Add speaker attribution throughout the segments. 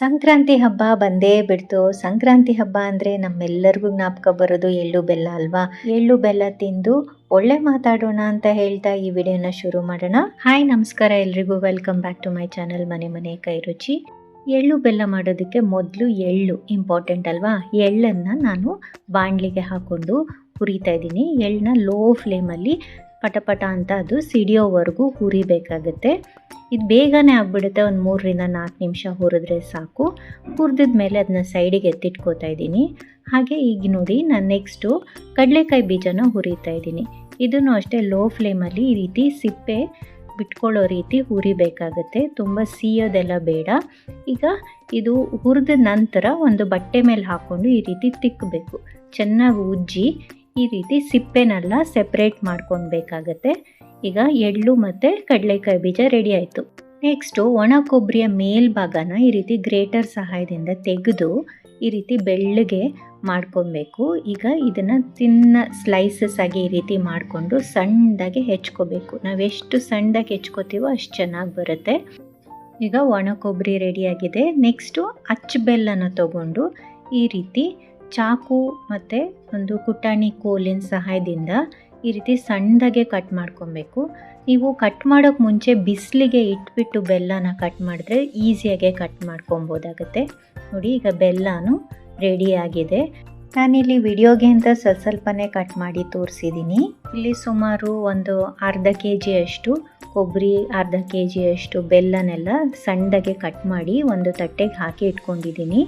Speaker 1: ಸಂಕ್ರಾಂತಿ ಹಬ್ಬ ಬಂದೇ ಬಿಡ್ತು. ಸಂಕ್ರಾಂತಿ ಹಬ್ಬ ಅಂದರೆ ನಮ್ಮೆಲ್ಲರಿಗೂ ಜ್ಞಾಪಕ ಬರೋದು ಎಳ್ಳು ಬೆಲ್ಲ ಅಲ್ವಾ? ಎಳ್ಳು ಬೆಲ್ಲ ತಿಂದು ಒಳ್ಳೆ ಮಾತಾಡೋಣ ಅಂತ ಹೇಳ್ತಾ ಈ ವಿಡಿಯೋನ ಶುರು ಮಾಡೋಣ. ಹಾಯ್ ನಮಸ್ಕಾರ ಎಲ್ರಿಗೂ. Welcome back to my channel ಮನೆ ಮನೆ ಕೈ ರುಚಿ. ಎಳ್ಳು ಬೆಲ್ಲ ಮಾಡೋದಕ್ಕೆ ಮೊದಲು ಎಳ್ಳು ಇಂಪಾರ್ಟೆಂಟ್ ಅಲ್ವಾ? ಎಳ್ಳನ್ನು ನಾನು ಬಾಣಲಿಗೆ ಹಾಕೊಂಡು ಹುರಿತಾ ಇದ್ದೀನಿ. ಎಳ್ಳನ್ನ ಲೋ ಫ್ಲೇಮಲ್ಲಿ ಪಟಪಟ ಅಂತ ಅದು ಸಿಡಿಯೋವರೆಗೂ ಹುರಿಬೇಕಾಗುತ್ತೆ. ಇದು ಬೇಗನೆ ಆಗಿಬಿಡುತ್ತೆ, ಒಂದು ಮೂರರಿಂದ ನಾಲ್ಕು ನಿಮಿಷ ಹುರಿದ್ರೆ ಸಾಕು. ಹುರಿದಿದ ಮೇಲೆ ಅದನ್ನ ಸೈಡಿಗೆ ಎತ್ತಿಟ್ಕೋತಾ ಇದ್ದೀನಿ. ಹಾಗೆ ಈಗ ನೋಡಿ, ನಾನು ನೆಕ್ಸ್ಟು ಕಡಲೆಕಾಯಿ ಬೀಜನ ಹುರಿತಾ ಇದ್ದೀನಿ. ಇದನ್ನು ಅಷ್ಟೇ ಲೋ ಫ್ಲೇಮಲ್ಲಿ ಈ ರೀತಿ ಸಿಪ್ಪೆ ಬಿಟ್ಕೊಳ್ಳೋ ರೀತಿ ಹುರಿಬೇಕಾಗತ್ತೆ. ತುಂಬ ಸೀಯೋದೆಲ್ಲ ಬೇಡ. ಈಗ ಇದು ಹುರಿದ ನಂತರ ಒಂದು ಬಟ್ಟೆ ಮೇಲೆ ಹಾಕ್ಕೊಂಡು ಈ ರೀತಿ ತಿಕ್ಕಬೇಕು ಚೆನ್ನಾಗಿ ಉಜ್ಜಿ ಈ ರೀತಿ ಸಿಪ್ಪೆನೆಲ್ಲ ಸೆಪ್ರೇಟ್ ಮಾಡ್ಕೊಳ್ಬೇಕಾಗತ್ತೆ. ಈಗ ಎಳ್ಳು ಮತ್ತು ಕಡಲೆಕಾಯಿ ಬೀಜ ರೆಡಿ ಆಯಿತು. ನೆಕ್ಸ್ಟು ಒಣ ಕೊಬ್ಬರಿಯ ಮೇಲ್ಭಾಗನ ಈ ರೀತಿ ಗ್ರೇಟರ್ ಸಹಾಯದಿಂದ ತೆಗೆದು ಈ ರೀತಿ ಬೆಳ್ಳಗೆ ಮಾಡ್ಕೊಬೇಕು ಈಗ ಇದನ್ನು ತಿನ್ನ ಸ್ಲೈಸಸ್ ಆಗಿ ಈ ರೀತಿ ಮಾಡಿಕೊಂಡು ಸಣ್ಣದಾಗಿ ಹೆಚ್ಕೋಬೇಕು ನಾವು ಎಷ್ಟು ಸಣ್ಣದಾಗಿ ಹೆಚ್ಕೋತೀವೋ ಅಷ್ಟು ಚೆನ್ನಾಗಿ ಬರುತ್ತೆ. ಈಗ ಒಣ ಕೊಬ್ಬರಿ ರೆಡಿಯಾಗಿದೆ ನೆಕ್ಸ್ಟು ಅಚ್ಚ ಬೆಲ್ಲನ ತಗೊಂಡು ಈ ರೀತಿ ಚಾಕು ಮತ್ತು ಒಂದು ಕುಟಾಣಿ ಕೋಲಿನ ಸಹಾಯದಿಂದ ಈ ರೀತಿ ಸಣ್ಣದಾಗೆ ಕಟ್ ಮಾಡ್ಕೊಬೇಕು. ನೀವು ಕಟ್ ಮಾಡೋಕ್ಕೆ ಮುಂಚೆ ಬಿಸಿಲಿಗೆ ಇಟ್ಬಿಟ್ಟು ಬೆಲ್ಲನ ಕಟ್ ಮಾಡಿದ್ರೆ ಈಸಿಯಾಗೆ ಕಟ್ ಮಾಡ್ಕೊಬೋದಾಗುತ್ತೆ. ನೋಡಿ, ಈಗ ಬೆಲ್ಲನೂ ರೆಡಿಯಾಗಿದೆ ನಾನಿಲ್ಲಿ ವಿಡಿಯೋಗೆ ಅಂತ ಸ್ವಲ್ಪ ಸ್ವಲ್ಪನೇ ಕಟ್ ಮಾಡಿ ತೋರಿಸಿದ್ದೀನಿ. ಇಲ್ಲಿ ಸುಮಾರು ಒಂದು ಅರ್ಧ ಕೆ ಜಿಯಷ್ಟು ಕೊಬ್ಬರಿ ಅರ್ಧ ಕೆ ಜಿಯಷ್ಟು ಬೆಲ್ಲನೆಲ್ಲ ಸಣ್ಣದಾಗೆ ಕಟ್ ಮಾಡಿ ಒಂದು ತಟ್ಟೆಗೆ ಹಾಕಿ ಇಟ್ಕೊಂಡಿದ್ದೀನಿ.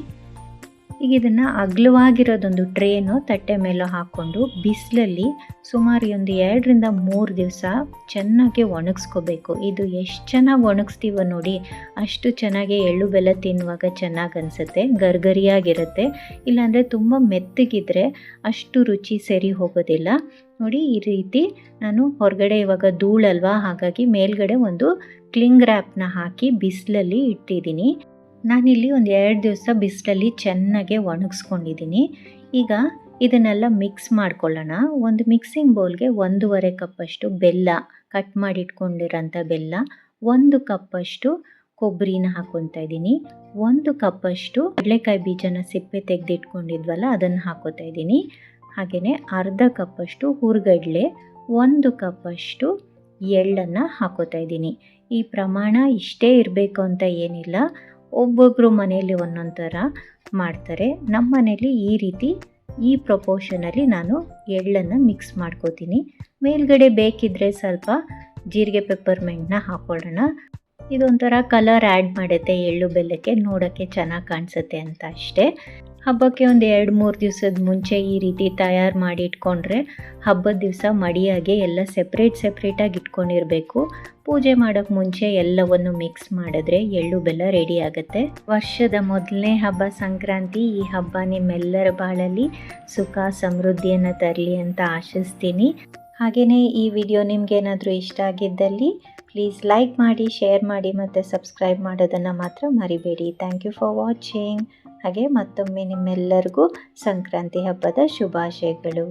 Speaker 1: ಈಗ ಇದನ್ನು ಅಗ್ಲವಾಗಿರೋದೊಂದು ಟ್ರೇನು ತಟ್ಟೆ ಮೇಲೆ ಹಾಕ್ಕೊಂಡು ಬಿಸಿಲಲ್ಲಿ ಸುಮಾರು ಒಂದು ಎರಡರಿಂದ ಮೂರು ದಿವಸ ಚೆನ್ನಾಗಿ ಒಣಗಿಸ್ಕೋಬೇಕು. ಇದು ಎಷ್ಟು ಚೆನ್ನಾಗಿ ಒಣಗಿಸ್ತೀವೋ ನೋಡಿ, ಅಷ್ಟು ಚೆನ್ನಾಗಿ ಎಳ್ಳು ಬೆಲ್ಲ ತಿನ್ನುವಾಗ ಚೆನ್ನಾಗಿ ಅನಿಸುತ್ತೆ, ಗರ್ಗರಿಯಾಗಿರುತ್ತೆ. ಇಲ್ಲಾಂದರೆ ತುಂಬ ಮೆತ್ತಗಿದ್ರೆ ಅಷ್ಟು ರುಚಿ ಸರಿ ಹೋಗೋದಿಲ್ಲ. ನೋಡಿ, ಈ ರೀತಿ ನಾನು ಹೊರಗಡೆ ಇವಾಗ ಧೂಳಲ್ವಾ, ಹಾಗಾಗಿ ಮೇಲ್ಗಡೆ ಒಂದು ಕ್ಲಿಂಗ್ ರ್ಯಾಪ್ನ ಹಾಕಿ ಬಿಸಿಲಲ್ಲಿ ಇಟ್ಟಿದ್ದೀನಿ. ನಾನಿಲ್ಲಿ ಒಂದು ಎರಡು ದಿವಸ ಬಿಸಿಲಲ್ಲಿ ಚೆನ್ನಾಗೆ ಒಣಗಿಸ್ಕೊಂಡಿದ್ದೀನಿ ಈಗ ಇದನ್ನೆಲ್ಲ ಮಿಕ್ಸ್ ಮಾಡ್ಕೊಳ್ಳೋಣ. ಒಂದು ಮಿಕ್ಸಿಂಗ್ ಬೌಲ್ಗೆ ಒಂದೂವರೆ ಕಪ್ಪಷ್ಟು ಬೆಲ್ಲ ಕಟ್ ಮಾಡಿಟ್ಕೊಂಡಿರೋಂಥ ಬೆಲ್ಲ, ಒಂದು ಕಪ್ಪಷ್ಟು ಕೊಬ್ಬರಿನ ಹಾಕ್ಕೊತಾ ಇದ್ದೀನಿ ಒಂದು ಕಪ್ಪಷ್ಟು ಕಡಲೆಕಾಯಿ ಬೀಜನ ಸಿಪ್ಪೆ ತೆಗೆದಿಟ್ಕೊಂಡಿದ್ವಲ್ಲ, ಅದನ್ನು ಹಾಕೋತಾ ಇದ್ದೀನಿ ಹಾಗೆಯೇ ಅರ್ಧ ಕಪ್ಪಷ್ಟು ಹುರ್ಗಡ್ಲೆ, ಒಂದು ಕಪ್ಪಷ್ಟು ಎಳ್ಳನ್ನು ಹಾಕೋತಾ ಇದ್ದೀನಿ ಈ ಪ್ರಮಾಣ ಇಷ್ಟೇ ಇರಬೇಕು ಅಂತ ಏನಿಲ್ಲ. ಒಬ್ಬೊಬ್ಬರು ಮನೆಯಲ್ಲಿ ಒಂದೊಂದು ಥರ ಮಾಡ್ತಾರೆ. ನಮ್ಮ ಮನೇಲಿ ಈ ರೀತಿ ಈ ಪ್ರಪೋರ್ಷನಲ್ಲಿ ನಾನು ಎಳ್ಳನ್ನು ಮಿಕ್ಸ್ ಮಾಡ್ಕೋತೀನಿ. ಮೇಲ್ಗಡೆ ಬೇಕಿದ್ದರೆ ಸ್ವಲ್ಪ ಜೀರಿಗೆ ಪೆಪ್ಪರ್ಮೆಂಟ್ನ ಹಾಕೊಳ್ಳೋಣ. ಇದೊಂಥರ ಕಲರ್ ಆ್ಯಡ್ ಮಾಡುತ್ತೆ ಎಳ್ಳು ಬೆಲ್ಲಕ್ಕೆ, ನೋಡೋಕ್ಕೆ ಚೆನ್ನಾಗಿ ಕಾಣಿಸುತ್ತೆ ಅಂತ ಅಷ್ಟೇ. ಹಬ್ಬಕ್ಕೆ ಒಂದು ಎರಡು ಮೂರು ದಿವಸದ ಮುಂಚೆ ಈ ರೀತಿ ತಯಾರು ಮಾಡಿ ಇಟ್ಕೊಂಡ್ರೆ ಹಬ್ಬದ ದಿವಸ ಮಡಿಯಾಗೆ ಎಲ್ಲ ಸೆಪ್ರೇಟ್ ಸೆಪ್ರೇಟಾಗಿ ಇಟ್ಕೊಂಡಿರಬೇಕು. ಪೂಜೆ ಮಾಡೋಕ್ಕೆ ಮುಂಚೆ ಎಲ್ಲವನ್ನು ಮಿಕ್ಸ್ ಮಾಡಿದ್ರೆ ಎಳ್ಳು ಬೆಲ್ಲ ರೆಡಿ ಆಗುತ್ತೆ. ವರ್ಷದ ಮೊದಲನೇ ಹಬ್ಬ ಸಂಕ್ರಾಂತಿ, ಈ ಹಬ್ಬ ನಿಮ್ಮೆಲ್ಲರ ಬಾಳಲ್ಲಿ ಸುಖ, ಸಮೃದ್ಧಿಯನ್ನು ತರಲಿ ಅಂತ ಆಶಿಸ್ತೀನಿ. ಹಾಗೆಯೇ ಈ ವಿಡಿಯೋ ನಿಮಗೇನಾದರೂ ಇಷ್ಟ ಆಗಿದ್ದಲ್ಲಿ ಪ್ಲೀಸ್ ಲೈಕ್ ಮಾಡಿ ಶೇರ್ ಮಾಡಿ ಮತ್ತು ಸಬ್ಸ್ಕ್ರೈಬ್ ಮಾಡೋದನ್ನು ಮಾತ್ರ ಮರಿಬೇಡಿ. ಥ್ಯಾಂಕ್ ಯು ಫಾರ್ ವಾಚಿಂಗ್ ಹಾಗೆ ಮತ್ತೊಮ್ಮೆ ನಿಮ್ಮೆಲ್ಲರಿಗೂ ಸಂಕ್ರಾಂತಿ ಹಬ್ಬದ ಶುಭಾಶಯಗಳು.